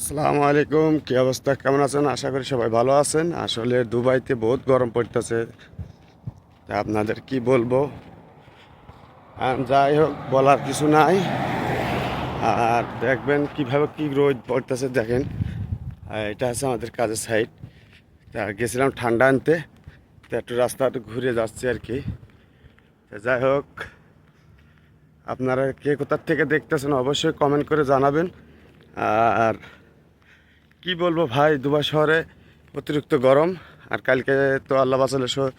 আসসালামু আলাইকুম, কি অবস্থা? কেমন আছেন? আশা করি সবাই ভালো আছেন। আসলে দুবাইতে বহুত গরম পড়তেছে। আপনাদের কি বলব? যাই হোক, বলার কিছু নাই। আর দেখবেন কীভাবে কি রোদ পড়তেছে, দেখেন। এটা আছে আমাদের কাজের সাইড তা গেছিলাম ঠান্ডা আনতে। তা একটু রাস্তাটা ঘুরে যাচ্ছি আর কি। যাই হোক, আপনারা কে কোথার থেকে দেখতেছেন অবশ্যই কমেন্ট করে জানাবেন। আর কি বলব ভাই দুবাই শহরে অতিরিক্ত গরম, আর কালকে তো আল্লাহ বাঁচালে স-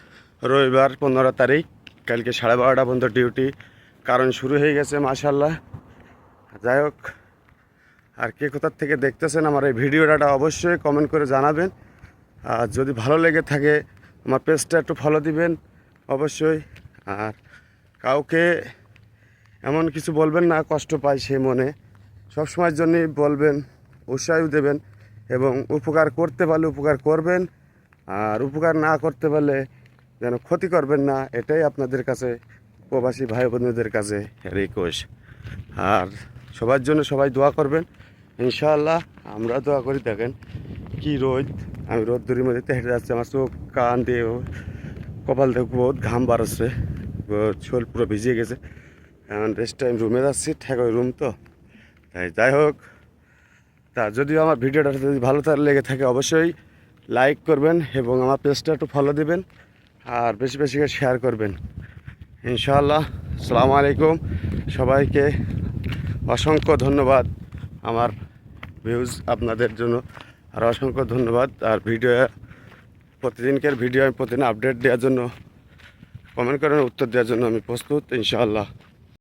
রবিবার পনেরো তারিখ, কালকে সাড়ে বারোটা পর্যন্ত ডিউটি কারণ শুরু হয়ে গেছে মাশাল্লাহ যাই হোক, আর কে কোথার থেকে দেখতেছেন আমার এই ভিডিওটা অবশ্যই কমেন্ট করে জানাবেন। আর যদি ভালো লেগে থাকে, আমার পেজটা একটু ফলো দিবেন, অবশ্যই। আর কাউকে এমন কিছু বলবেন না, কষ্ট পায় সে মনে। সবসময়ের জন্যই বলবেন, উৎসাহ দেবেন। এবং উপকার করতে পারলে উপকার করবেন, আর উপকার না করতে পারলে যেন ক্ষতি করবেন না, এটাই আপনাদের কাছে প্রবাসী ভাই বোনদের কাছে রিকোয়েস্ট আর সবার জন্য সবাই দোয়া করবেন। ইনশাআল্লাহ আমরা দোয়া করি, দেখেন কি রোদ। আমি রোদ দূরের মধ্যে হেঁটে যাচ্ছি, আমার চোখ, কান দিয়ে কপাল থেকে বহুত ঘাম বাড়াচ্ছে শরীর পুরো ভিজে গেছে। এখন রেস্ট টাইম রুমে যাচ্ছি, ঠেক রুম তো। তাই যাই হোক তা যদিও আমার ভিডিওটা যদি ভালো তার লেগে থাকে অবশ্যই লাইক করবেন এবং আমার পেজটা একটু ফলো দেবেন আর বেশি বেশি করে শেয়ার করবেন। ইনশাআল্লাহ সালামু আলাইকুম। সবাইকে অসংখ্য ধন্যবাদ আমার ভিউজ আপনাদের জন্য। আর অসংখ্য ধন্যবাদ আর ভিডিও প্রতিদিনকার ভিডিও আমি প্রতিদিন আপডেট দেওয়ার জন্য কমেন্ট করেন উত্তর দেওয়ার জন্য আমি প্রস্তুত, ইনশাআল্লাহ।